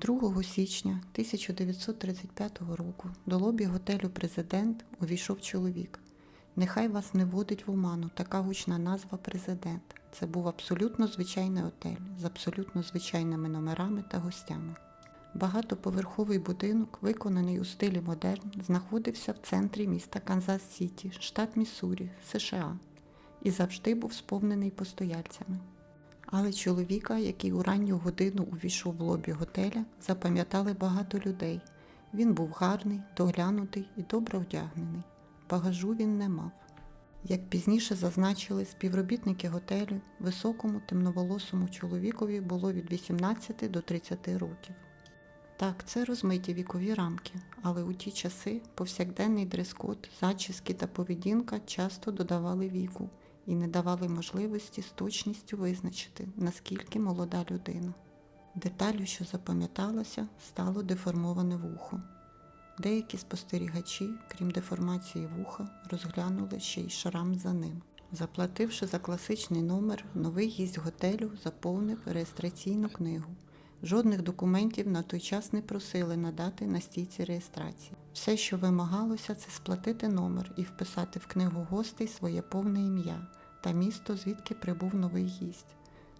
2 січня 1935 року до лобі готелю Президент увійшов чоловік. Нехай вас не вводить в оману така гучна назва Президент. Це був абсолютно звичайний готель з абсолютно звичайними номерами та гостями. Багатоповерховий будинок, виконаний у стилі модерн, знаходився в центрі міста Канзас-Сіті, штат Міссурі, США, і завжди був сповнений постояльцями. Але чоловіка, який у ранню годину увійшов в лобі готеля, запам'ятали багато людей. Він був гарний, доглянутий і добре одягнений. Багажу він не мав. Як пізніше зазначили співробітники готелю, високому темноволосому чоловікові було від 18 до 30 років. Так, це розмиті вікові рамки, але у ті часи повсякденний дрес-код, зачіски та поведінка часто додавали віку і не давали можливості з точністю визначити, наскільки молода людина. Деталю, що запам'яталася, стало деформоване вухо. Деякі спостерігачі, крім деформації вуха, розглянули ще й шрам за ним. Заплативши за класичний номер, новий гість готелю заповнив реєстраційну книгу. Жодних документів на той час не просили надати на стійці реєстрації. Все, що вимагалося, це сплатити номер і вписати в книгу гостей своє повне ім'я та місто, звідки прибув новий гість.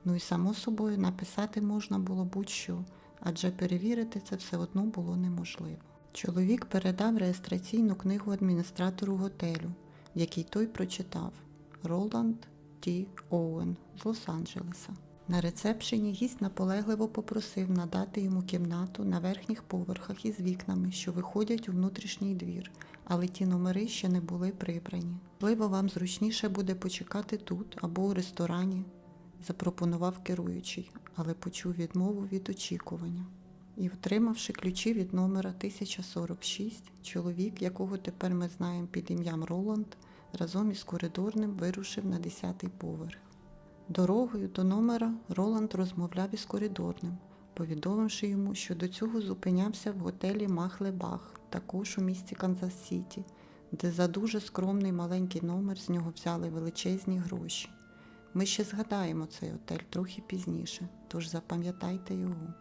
Ну і само собою написати можна було будь-що, адже перевірити це все одно було неможливо. Чоловік передав реєстраційну книгу адміністратору готелю, в якій той прочитав Роланд Ті Оуен з Лос-Анджелеса. На рецепшені гість наполегливо попросив надати йому кімнату на верхніх поверхах із вікнами, що виходять у внутрішній двір, але ті номери ще не були прибрані. Можливо, вам зручніше буде почекати тут або у ресторані, запропонував керуючий, але почув відмову від очікування. І, отримавши ключі від номера 1046, чоловік, якого тепер ми знаємо під ім'ям Роланд, разом із коридорним вирушив на 10-й поверх. Дорогою до номера Роланд розмовляв із коридорним, повідомивши йому, що до цього зупинявся в готелі Махлебах, також у місті Канзас-Сіті, де за дуже скромний маленький номер з нього взяли величезні гроші. Ми ще згадаємо цей готель трохи пізніше, тож запам'ятайте його.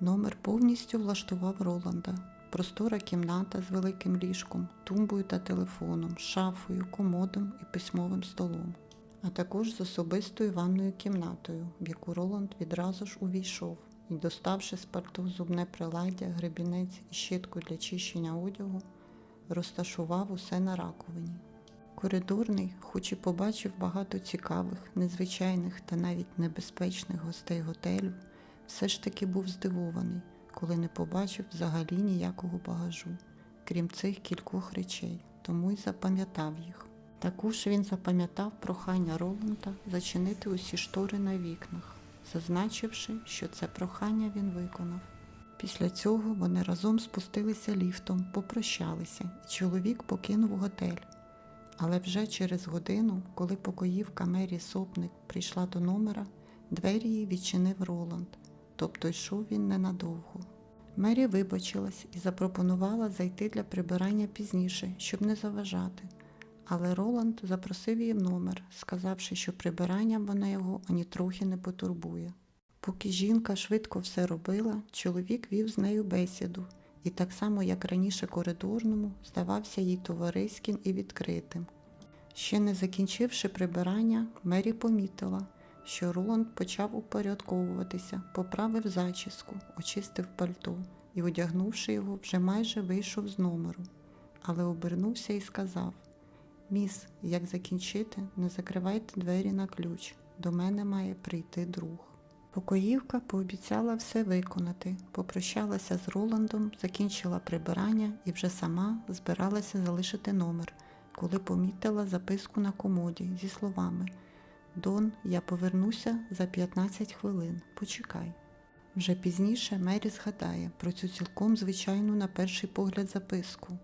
Номер повністю влаштував Роланда. Простора кімната з великим ліжком, тумбою та телефоном, шафою, комодом і письмовим столом, а також з особистою ванною кімнатою, в яку Роланд відразу ж увійшов і, доставши з пальто зубне приладдя, гребінець і щітку для чищення одягу, розташував усе на раковині. Коридорний, хоч і побачив багато цікавих, незвичайних та навіть небезпечних гостей готелю, все ж таки був здивований, коли не побачив взагалі ніякого багажу, крім цих кількох речей, тому й запам'ятав їх. Також він запам'ятав прохання Роланда зачинити усі штори на вікнах, зазначивши, що це прохання він виконав. Після цього вони разом спустилися ліфтом, попрощалися, і чоловік покинув готель. Але вже через годину, коли покоївка Мері Сопник прийшла до номера, двері їй відчинив Роланд, тобто йшов він ненадовго. Мері вибачилась і запропонувала зайти для прибирання пізніше, щоб не заважати. Але Роланд запросив її в номер, сказавши, що прибиранням вона його ані трохи не потурбує. Поки жінка швидко все робила, чоловік вів з нею бесіду, і так само, як раніше коридорному, здавався їй товариським і відкритим. Ще не закінчивши прибирання, Мері помітила, що Роланд почав упорядковуватися, поправив зачіску, очистив пальто і, одягнувши його, вже майже вийшов з номеру, але обернувся і сказав Міс, як закінчити, не закривайте двері на ключ. До мене має прийти друг. Покоївка пообіцяла все виконати, попрощалася з Роландом, закінчила прибирання і вже сама збиралася залишити номер, коли помітила записку на комоді зі словами Дон, я повернуся за 15 хвилин. Почекай. Вже пізніше Мері згадає про цю цілком звичайну на перший погляд записку,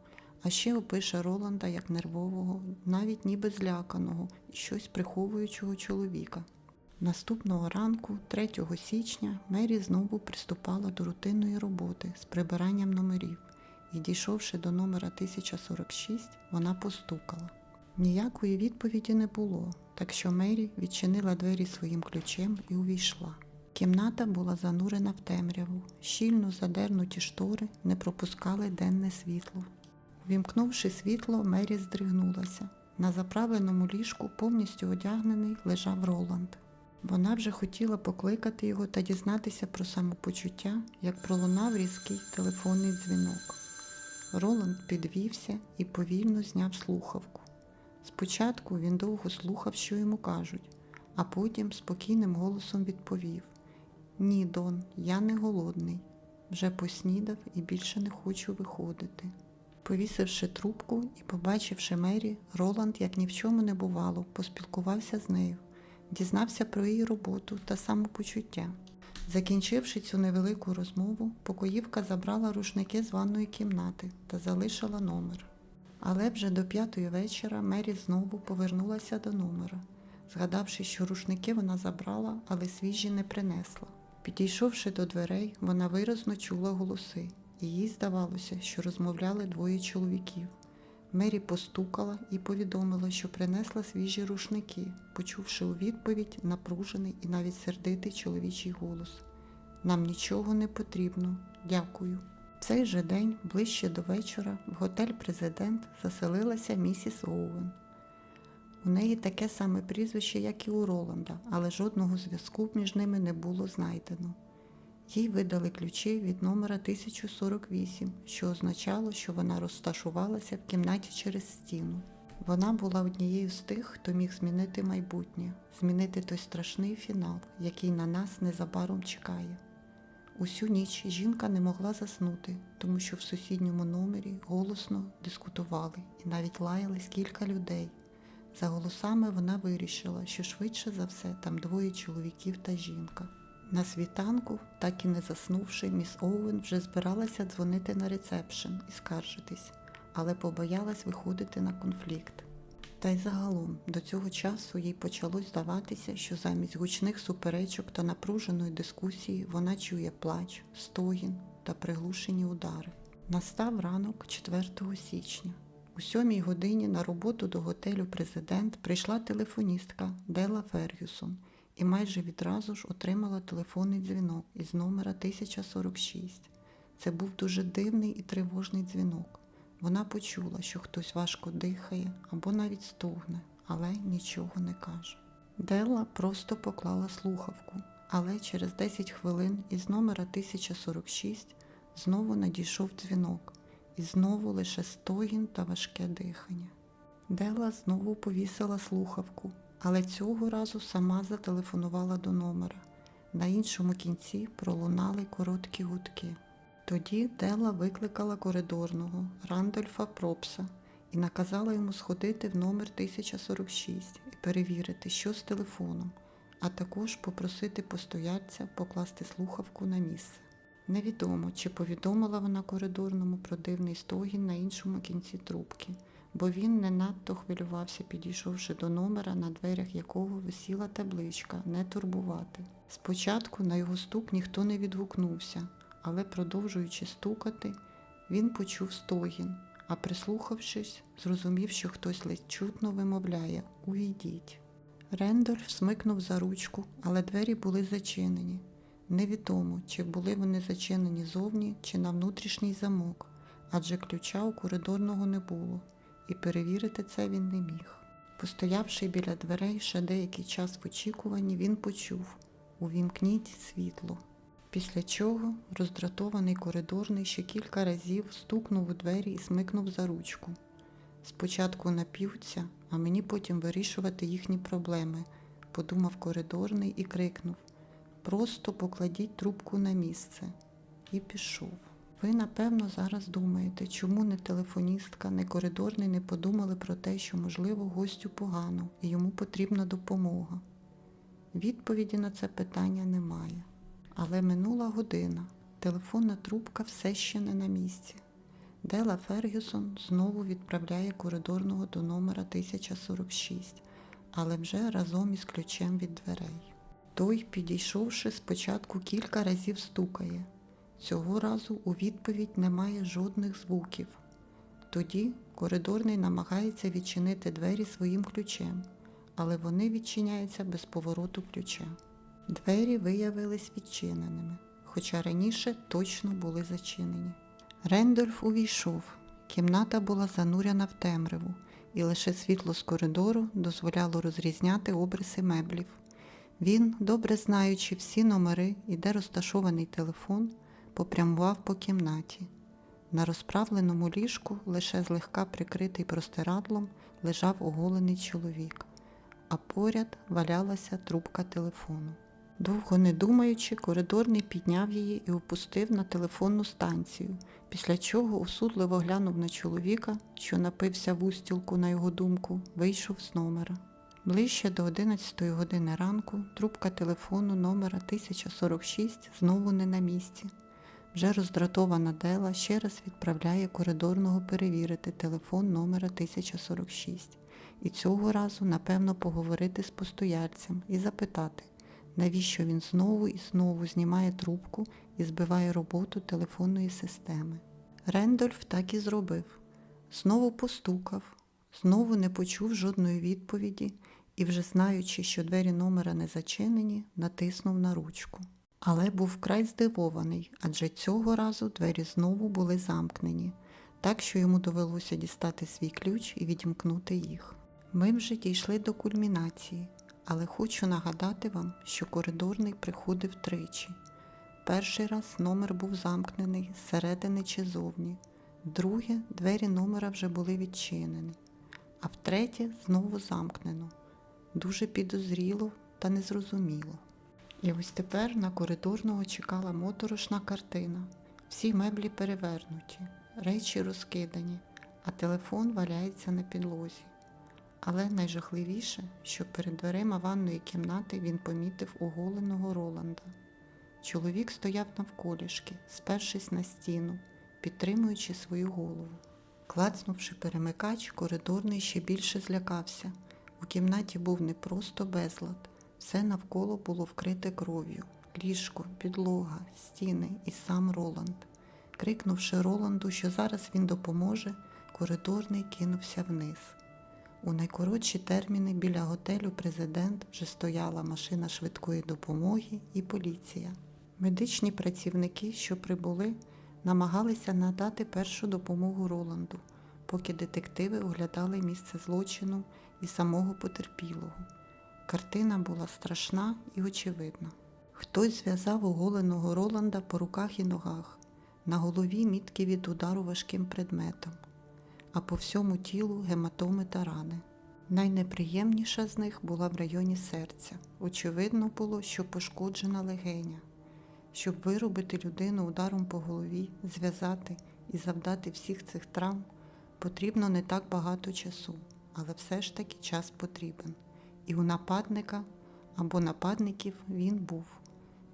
а ще опише Роланда як нервового, навіть ніби зляканого щось приховуючого чоловіка. Наступного ранку, 3 січня, Мері знову приступала до рутинної роботи з прибиранням номерів і, дійшовши до номера 1046, вона постукала. Ніякої відповіді не було, так що Мері відчинила двері своїм ключем і увійшла. Кімната була занурена в темряву. Щільно задернуті штори не пропускали денне світло. Вімкнувши світло, Мері здригнулася. На заправленому ліжку, повністю одягнений, лежав Роланд. Вона вже хотіла покликати його та дізнатися про самопочуття, як пролунав різкий телефонний дзвінок. Роланд підвівся і повільно зняв слухавку. Спочатку він довго слухав, що йому кажуть, а потім спокійним голосом відповів: Ні, Дон, я не голодний. Вже поснідав і більше не хочу виходити. Повісивши трубку і побачивши Мері, Роланд, як ні в чому не бувало, поспілкувався з нею, дізнався про її роботу та самопочуття. Закінчивши цю невелику розмову, покоївка забрала рушники з ванної кімнати та залишила номер. Але вже до п'ятої вечора Мері знову повернулася до номера, згадавши, що рушники вона забрала, але свіжі не принесла. Підійшовши до дверей, вона виразно чула голоси, їй здавалося, що розмовляли двоє чоловіків. Мері постукала і повідомила, що принесла свіжі рушники, почувши у відповідь напружений і навіть сердитий чоловічий голос. Нам нічого не потрібно, дякую. В цей же день, ближче до вечора, в готель Президент заселилася місіс Оуен. У неї таке саме прізвище, як і у Роланда, але жодного зв'язку між ними не було знайдено. Їй видали ключі від номера 1048, що означало, що вона розташувалася в кімнаті через стіну. Вона була однією з тих, хто міг змінити майбутнє, змінити той страшний фінал, який на нас незабаром чекає. Усю ніч жінка не могла заснути, тому що в сусідньому номері голосно дискутували і навіть лаялись кілька людей. За голосами вона вирішила, що швидше за все там двоє чоловіків та жінка. На світанку, так і не заснувши, міс Оуен вже збиралася дзвонити на рецепшн і скаржитись, але побоялась виходити на конфлікт. Та й загалом до цього часу їй почалось здаватися, що замість гучних суперечок та напруженої дискусії вона чує плач, стогін та приглушені удари. Настав ранок 4 січня. У сьомій годині на роботу до готелю Президент прийшла телефоністка Дела Фергюсон і майже відразу ж отримала телефонний дзвінок із номера 1046. Це був дуже дивний і тривожний дзвінок. Вона почула, що хтось важко дихає або навіть стогне, але нічого не каже. Делла просто поклала слухавку, але через 10 хвилин із номера 1046 знову надійшов дзвінок, і знову лише стогін та важке дихання. Дела знову повісила слухавку, але цього разу сама зателефонувала до номера. На іншому кінці пролунали короткі гудки. Тоді Дела викликала коридорного Рандольфа Пропса і наказала йому сходити в номер 1046 і перевірити, що з телефоном, а також попросити постояльця покласти слухавку на місце. Невідомо, чи повідомила вона коридорному про дивний стогін на іншому кінці трубки, бо він не надто хвилювався, підійшовши до номера, на дверях якого висіла табличка Не турбувати. Спочатку на його стук ніхто не відгукнувся, але, продовжуючи стукати, він почув стогін, а прислухавшись, зрозумів, що хтось ледь чутно вимовляє Увійдіть. Рендольф смикнув за ручку, але двері були зачинені. Невідомо, чи були вони зачинені зовні чи на внутрішній замок, адже ключа у коридорного не було, і перевірити це він не міг. Постоявши біля дверей ще деякий час в очікуванні, він почув Увімкніть світло. Після чого роздратований коридорний ще кілька разів стукнув у двері і смикнув за ручку. Спочатку нап'ються, а мені потім вирішувати їхні проблеми, подумав коридорний і крикнув Просто покладіть трубку на місце. І пішов. Ви, напевно, зараз думаєте, чому не телефоністка, не коридорний не подумали про те, що, можливо, гостю погано і йому потрібна допомога. Відповіді на це питання немає. Але минула година, телефонна трубка все ще не на місці. Дела Фергюсон знову відправляє коридорного до номера 1046, але вже разом із ключем від дверей. Той, підійшовши, спочатку кілька разів стукає. Цього разу у відповідь немає жодних звуків. Тоді коридорний намагається відчинити двері своїм ключем, але вони відчиняються без повороту ключа. Двері виявились відчиненими, хоча раніше точно були зачинені. Рендольф увійшов. Кімната була занурена в темряву, і лише світло з коридору дозволяло розрізняти обриси меблів. Він, добре знаючи всі номери і де розташований телефон, попрямував по кімнаті. На розправленому ліжку, лише злегка прикритий простирадлом, лежав оголений чоловік, а поряд валялася трубка телефону. Довго не думаючи, коридорний підняв її і опустив на телефонну станцію, після чого осудливо глянув на чоловіка, що напився в устілку, на його думку, вийшов з номера. Ближче до 11 години ранку трубка телефону номера 1046 знову не на місці. Вже роздратована Дела ще раз відправляє коридорного перевірити телефон номера 1046 і цього разу, напевно, поговорити з постояльцем і запитати, навіщо він знову і знову знімає трубку і збиває роботу телефонної системи. Рендольф так і зробив. Знову постукав, знову не почув жодної відповіді і, вже знаючи, що двері номера не зачинені, натиснув на ручку. Але був вкрай здивований, адже цього разу двері знову були замкнені, так що йому довелося дістати свій ключ і відімкнути їх. Ми вже дійшли до кульмінації, але хочу нагадати вам, що коридорний приходив тричі. Перший раз номер був замкнений зсередини чи зовні, друге двері номера вже були відчинені, а втретє знову замкнено. Дуже підозріло та незрозуміло. І ось тепер на коридорного чекала моторошна картина. Всі меблі перевернуті, речі розкидані, а телефон валяється на підлозі. Але найжахливіше, що перед дверима ванної кімнати він помітив оголеного Роланда. Чоловік стояв навколішки, спершись на стіну, підтримуючи свою голову. Клацнувши перемикач, коридорний ще більше злякався. У кімнаті був не просто безлад, все навколо було вкрите кров'ю, ліжко, підлога, стіни і сам Роланд. Крикнувши Роланду, що зараз він допоможе, коридорний кинувся вниз. У найкоротші терміни біля готелю президент вже стояла машина швидкої допомоги і поліція. Медичні працівники, що прибули, намагалися надати першу допомогу Роланду, поки детективи оглядали місце злочину і самого потерпілого. Картина була страшна і очевидна. Хтось зв'язав оголеного Роланда по руках і ногах, на голові мітки від удару важким предметом, а по всьому тілу гематоми та рани. Найнеприємніша з них була в районі серця. Очевидно було, що пошкоджена легеня. Щоб виробити людину ударом по голові, зв'язати і завдати всіх цих травм, потрібно не так багато часу, але все ж таки час потрібен. І у нападника або нападників він був.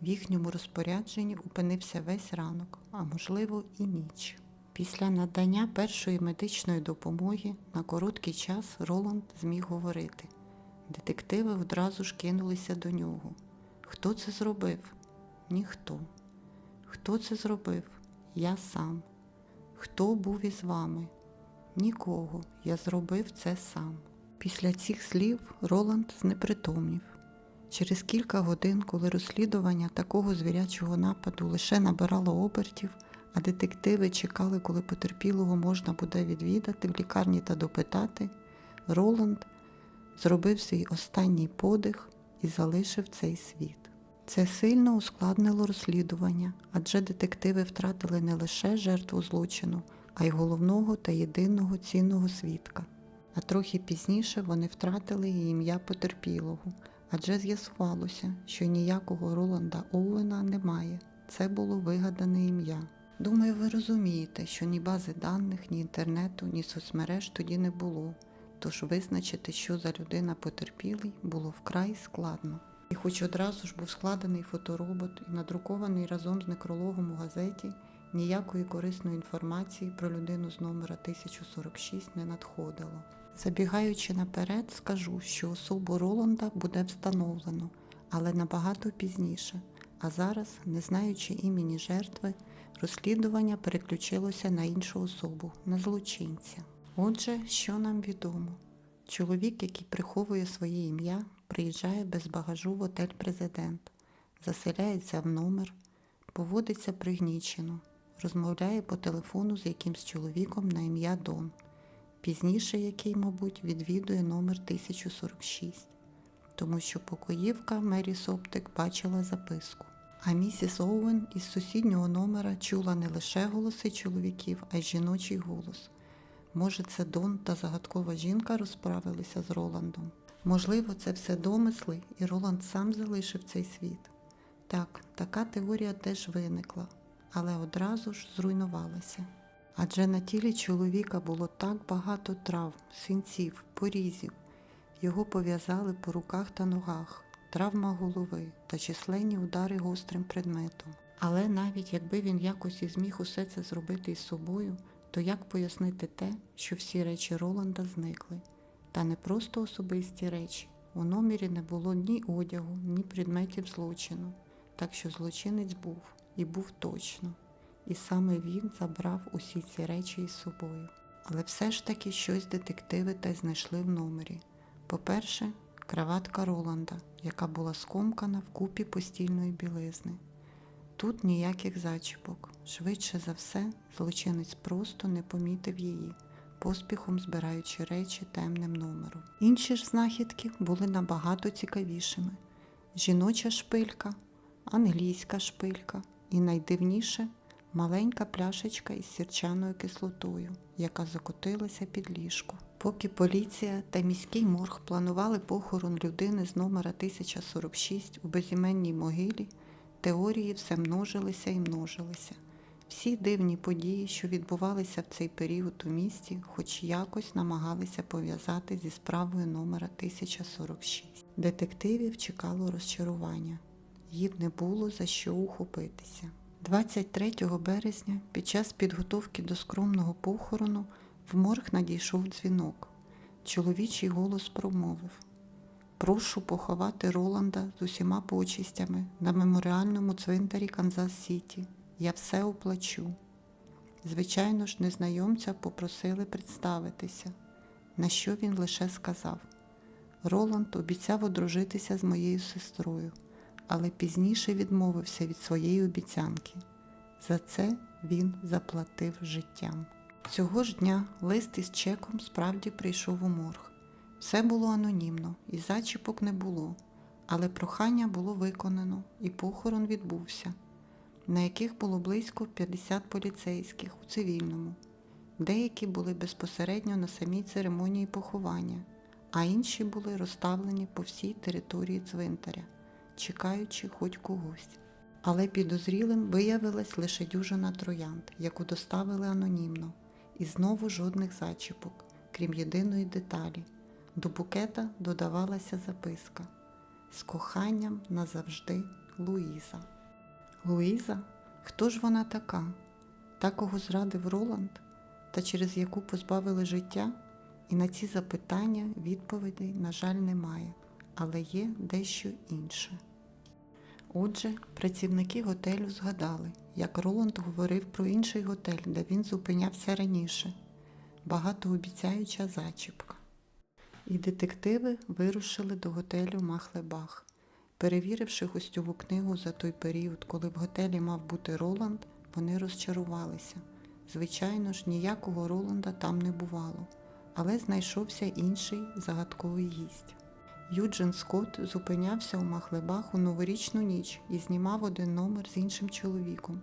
В їхньому розпорядженні опинився весь ранок, а можливо і ніч. Після надання першої медичної допомоги на короткий час Роланд зміг говорити. Детективи одразу ж кинулися до нього. Хто це зробив? Ніхто. Хто це зробив? Я сам. Хто був із вами? Нікого. Я зробив це сам. Після цих слів Роланд знепритомнів. Через кілька годин, коли розслідування такого звірячого нападу лише набирало обертів, а детективи чекали, коли потерпілого можна буде відвідати в лікарні та допитати, Роланд зробив свій останній подих і залишив цей світ. Це сильно ускладнило розслідування, адже детективи втратили не лише жертву злочину, а й головного та єдиного цінного свідка. А трохи пізніше вони втратили і ім'я потерпілого, адже з'ясувалося, що ніякого Роланда Оуена немає. Це було вигадане ім'я. Думаю, ви розумієте, що ні бази даних, ні інтернету, ні соцмереж тоді не було, тож визначити, що за людина потерпілий, було вкрай складно. І хоч одразу ж був складений фоторобот і надрукований разом з некрологом у газеті, ніякої корисної інформації про людину з номера 1046 не надходило. Забігаючи наперед, скажу, що особу Роланда буде встановлено, але набагато пізніше. А зараз, не знаючи імені жертви, розслідування переключилося на іншу особу, на злочинця. Отже, що нам відомо? Чоловік, який приховує своє ім'я, приїжджає без багажу в отель президент, заселяється в номер, поводиться пригнічено, розмовляє по телефону з якимсь чоловіком на ім'я Дон, пізніше який, мабуть, відвідує номер 1046, тому що покоївка Мері Соптик бачила записку. А місіс Оуен із сусіднього номера чула не лише голоси чоловіків, а й жіночий голос. Може, це Дон та загадкова жінка розправилися з Роландом. Можливо, це все домисли, і Роланд сам залишив цей світ. Так, така теорія теж виникла, але одразу ж зруйнувалася. Адже на тілі чоловіка було так багато травм, синців, порізів. Його пов'язали по руках та ногах, травма голови та численні удари гострим предметом. Але навіть якби він якось і зміг усе це зробити із собою, то як пояснити те, що всі речі Роланда зникли? Та не просто особисті речі. У номері не було ні одягу, ні предметів злочину. Так що злочинець був і був точно. І саме він забрав усі ці речі із собою. Але все ж таки щось детективи та й знайшли в номері. По-перше, краватка Роланда, яка була скомкана в купі постільної білизни. Тут ніяких зачіпок. Швидше за все, злочинець просто не помітив її, поспіхом збираючи речі темним номером. Інші ж знахідки були набагато цікавішими: жіноча шпилька, англійська шпилька і найдивніше маленька пляшечка із сірчаною кислотою, яка закотилася під ліжко. Поки поліція та міський морг планували похорон людини з номера 1046 у безіменній могилі, теорії все множилися і множилися. Всі дивні події, що відбувалися в цей період у місті, хоч якось намагалися пов'язати зі справою номера 1046. Детективів чекало розчарування. Їм не було за що ухопитися. 23 березня, під час підготовки до скромного похорону, в морг надійшов дзвінок. Чоловічий голос промовив Прошу поховати Роланда з усіма почистями на меморіальному цвинтарі Канзас Сіті. Я все оплачу. Звичайно ж, незнайомця попросили представитися, на що він лише сказав. Роланд обіцяв одружитися з моєю сестрою, але пізніше відмовився від своєї обіцянки. За це він заплатив життям. Цього ж дня лист із чеком справді прийшов у морг. Все було анонімно, і зачіпок не було, але прохання було виконано, і похорон відбувся, на яких було близько 50 поліцейських у цивільному. Деякі були безпосередньо на самій церемонії поховання, а інші були розставлені по всій території цвинтаря, чекаючи хоч когось. Але підозрілим виявилась лише дюжина троянд, яку доставили анонімно, і знову жодних зачіпок, крім єдиної деталі. До букета додавалася записка з коханням назавжди Луїза. Луїза? Хто ж вона така? Та, кого зрадив Роланд, та через яку позбавили життя? І на ці запитання відповідей, на жаль, немає, але є дещо інше. Отже, працівники готелю згадали, як Роланд говорив про інший готель, де він зупинявся раніше. Багатообіцяюча зачіпка. І детективи вирушили до готелю Махлебах. Перевіривши гостьову книгу за той період, коли в готелі мав бути Роланд, вони розчарувалися. Звичайно ж, ніякого Роланда там не бувало, але знайшовся інший загадковий гість. Юджин Скотт зупинявся у Махлебах у новорічну ніч і знімав один номер з іншим чоловіком.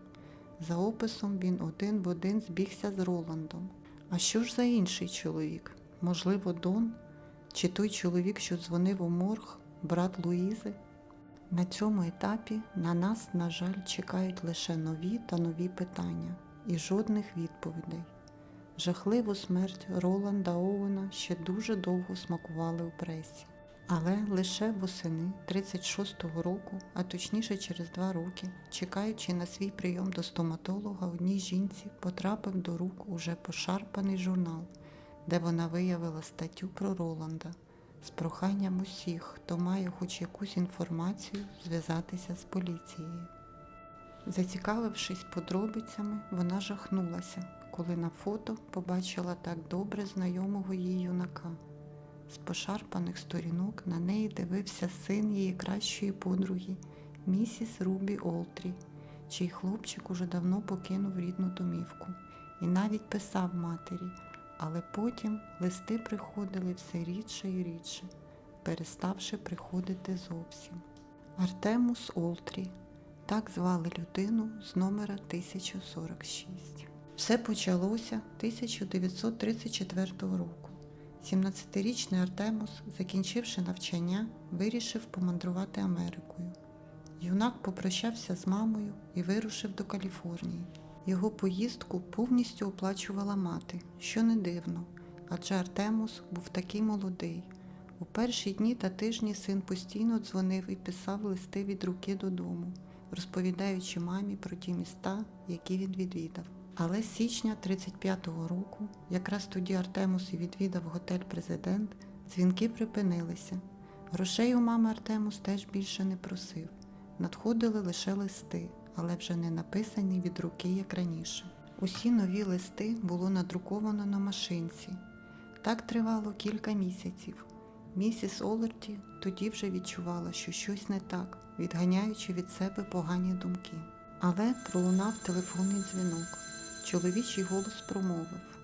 За описом він один в один збігся з Роландом. А що ж за інший чоловік? Можливо, Дон? Чи той чоловік, що дзвонив у морг, брат Луїзи? На цьому етапі на нас, на жаль, чекають лише нові та нові питання і жодних відповідей. Жахливу смерть Роланда Оуена ще дуже довго смакували у пресі. Але лише восени 36-го року, а точніше через два роки, чекаючи на свій прийом до стоматолога, одній жінці потрапив до рук уже пошарпаний журнал, де вона виявила статтю про Роланда з проханням усіх, хто має хоч якусь інформацію, зв'язатися з поліцією. Зацікавившись подробицями, вона жахнулася, коли на фото побачила так добре знайомого їй юнака. З пошарпаних сторінок на неї дивився син її кращої подруги місіс Рубі Олтрі, чий хлопчик уже давно покинув рідну домівку і навіть писав матері, але потім листи приходили все рідше і рідше, переставши приходити зовсім. Артемус Олтрі, так звали людину з номера 1046. Все почалося 1934 року. 17-річний Артемус, закінчивши навчання, вирішив помандрувати Америкою. Юнак попрощався з мамою і вирушив до Каліфорнії. Його поїздку повністю оплачувала мати, що не дивно, адже Артемус був такий молодий. У перші дні та тижні син постійно дзвонив і писав листи від руки додому, розповідаючи мамі про ті міста, які він відвідав. Але з січня 35-го року, якраз тоді Артемус і відвідав готель Президент, дзвінки припинилися. Грошей у мами Артемус теж більше не просив. Надходили лише листи, але вже не написані від руки, як раніше. Усі нові листи було надруковано на машинці. Так тривало кілька місяців. Місіс Олерті тоді вже відчувала, що щось не так, відганяючи від себе погані думки. Але пролунав телефонний дзвінок. Чоловічий голос промовив: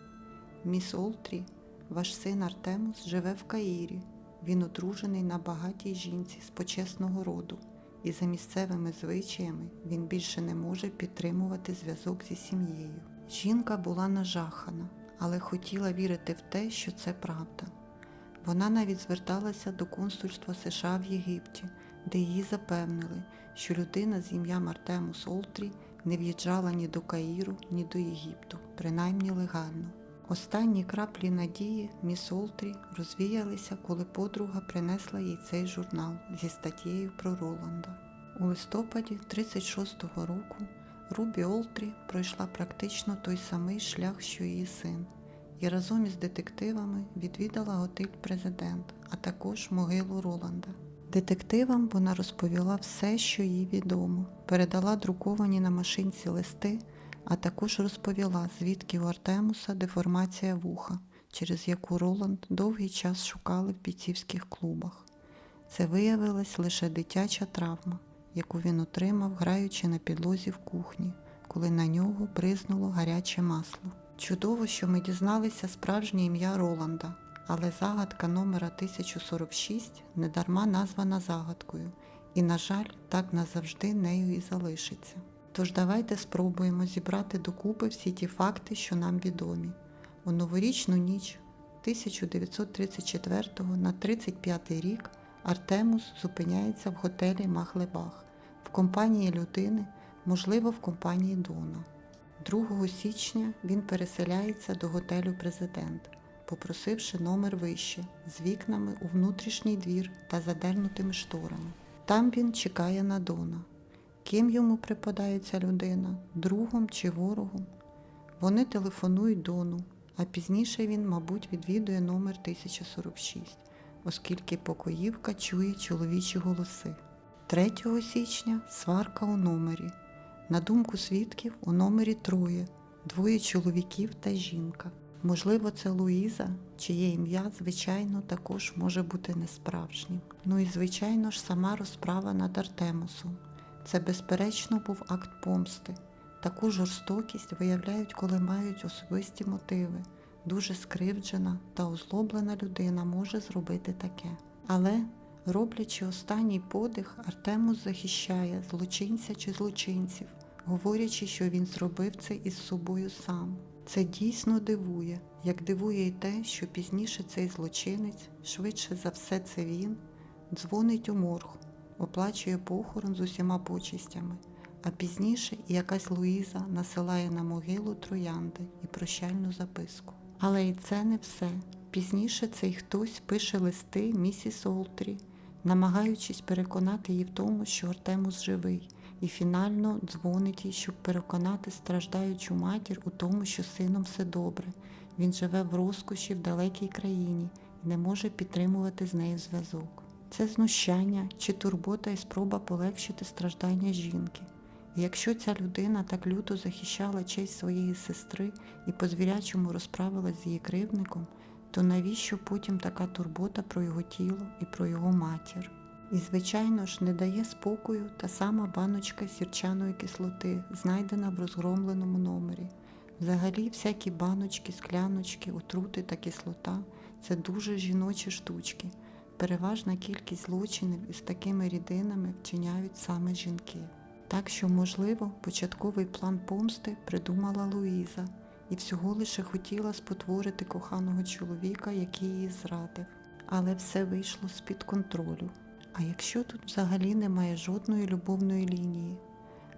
Міс Олтрі, ваш син Артемус живе в Каїрі. Він одружений на багатій жінці з почесного роду, і за місцевими звичаями він більше не може підтримувати зв'язок зі сім'єю. Жінка була нажахана, але хотіла вірити в те, що це правда. Вона навіть зверталася до консульства США в Єгипті, де її запевнили, що людина з ім'ям Артемус Олтрі не в'їжджала ні до Каїру, ні до Єгипту, принаймні легально. Останні краплі надії міс Олтрі розвіялися, коли подруга принесла їй цей журнал зі статтєю про Роланда. У листопаді 36-го року Рубі Олтрі пройшла практично той самий шлях, що її син, і разом із детективами відвідала готель Президент, а також могилу Роланда. Детективам вона розповіла все, що їй відомо, передала друковані на машинці листи, а також розповіла, звідки у Артемуса деформація вуха, через яку Роланд довгий час шукали в бійцівських клубах. Це виявилась лише дитяча травма, яку він отримав, граючи на підлозі в кухні, коли на нього бризнуло гаряче масло. Чудово, що ми дізналися справжнє ім'я Роланда, але загадка номера 1046 недарма названа загадкою, і, на жаль, так назавжди нею і залишиться. Тож давайте спробуємо зібрати докупи всі ті факти, що нам відомі. У новорічну ніч 1934 на 35 рік Артемус зупиняється в готелі Махлебах в компанії людини, можливо, в компанії Дона. 2 січня він переселяється до готелю Президент, попросивши номер вище з вікнами у внутрішній двір та задернутими шторами. Там він чекає на Дона. Ким йому припадає ця людина, другом чи ворогом? Вони телефонують Дону, а пізніше він, мабуть, відвідує номер 1046, оскільки покоївка чує чоловічі голоси. 3 січня сварка у номері. На думку свідків, у номері троє, двоє чоловіків та жінка. Можливо, це Луїза, чиє ім'я, звичайно, також може бути несправжнім. Ну і, звичайно ж, сама розправа над Артемусом. Це, безперечно, був акт помсти. Таку жорстокість виявляють, коли мають особисті мотиви. Дуже скривджена та озлоблена людина може зробити таке. Але, роблячи останній подих, Артемус захищає злочинця чи злочинців, говорячи, що він зробив це із собою сам. Це дійсно дивує, як дивує й те, що пізніше цей злочинець, швидше за все це він, дзвонить у морг, оплачує похорон з усіма почистями, а пізніше і якась Луїза насилає на могилу троянди і прощальну записку. Але і це не все. Пізніше цей хтось пише листи місіс Олтрі, намагаючись переконати її в тому, що Артемус живий, і фінально дзвонить їй, щоб переконати страждаючу матір у тому, що сином все добре. Він живе в розкоші в далекій країні і не може підтримувати з нею зв'язок. Це знущання чи турбота і спроба полегшити страждання жінки. І якщо ця людина так люто захищала честь своєї сестри і по звірячому розправилась з її кривдником, то навіщо потім така турбота про його тіло і про його матір? І, звичайно ж, не дає спокою та сама баночка сірчаної кислоти, знайдена в розгромленому номері. Взагалі, всякі баночки, скляночки, отрути та кислота це дуже жіночі штучки. Переважна кількість злочинів із такими рідинами вчиняють саме жінки. Так що, можливо, початковий план помсти придумала Луїза і всього лише хотіла спотворити коханого чоловіка, який її зрадив. Але все вийшло з-під контролю. А якщо тут взагалі немає жодної любовної лінії?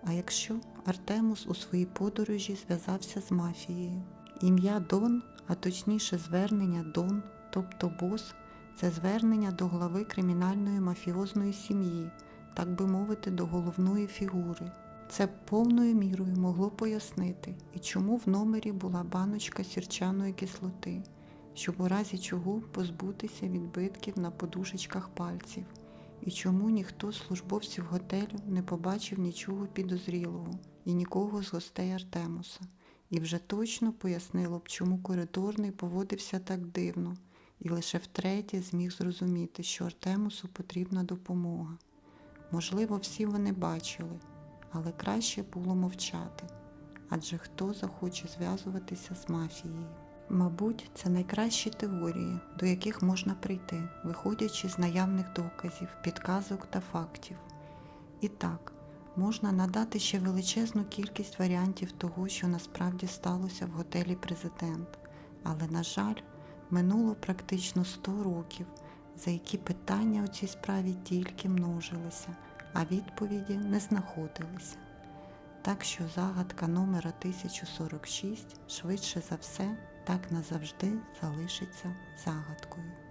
А якщо Артемус у своїй подорожі зв'язався з мафією? Ім'я Дон, а точніше звернення Дон, тобто бос, це звернення до глави кримінальної мафіозної сім'ї, так би мовити, до головної фігури. Це повною мірою могло пояснити, і чому в номері була баночка сірчаної кислоти, щоб у разі чого позбутися відбитків на подушечках пальців, і чому ніхто з службовців готелю не побачив нічого підозрілого і нікого з гостей Артемуса, і вже точно пояснило б, чому коридорний поводився так дивно, і лише втретє зміг зрозуміти, що Артемусу потрібна допомога. Можливо, всі вони бачили, але краще було мовчати, адже хто захоче зв'язуватися з мафією. Мабуть, це найкращі теорії, до яких можна прийти, виходячи з наявних доказів, підказок та фактів. І так, можна надати ще величезну кількість варіантів того, що насправді сталося в готелі Президент. Але, на жаль, минуло практично 100 років, за які питання у цій справі тільки множилися, а відповіді не знаходилися. Так що загадка номера 1046 швидше за все так назавжди залишиться загадкою.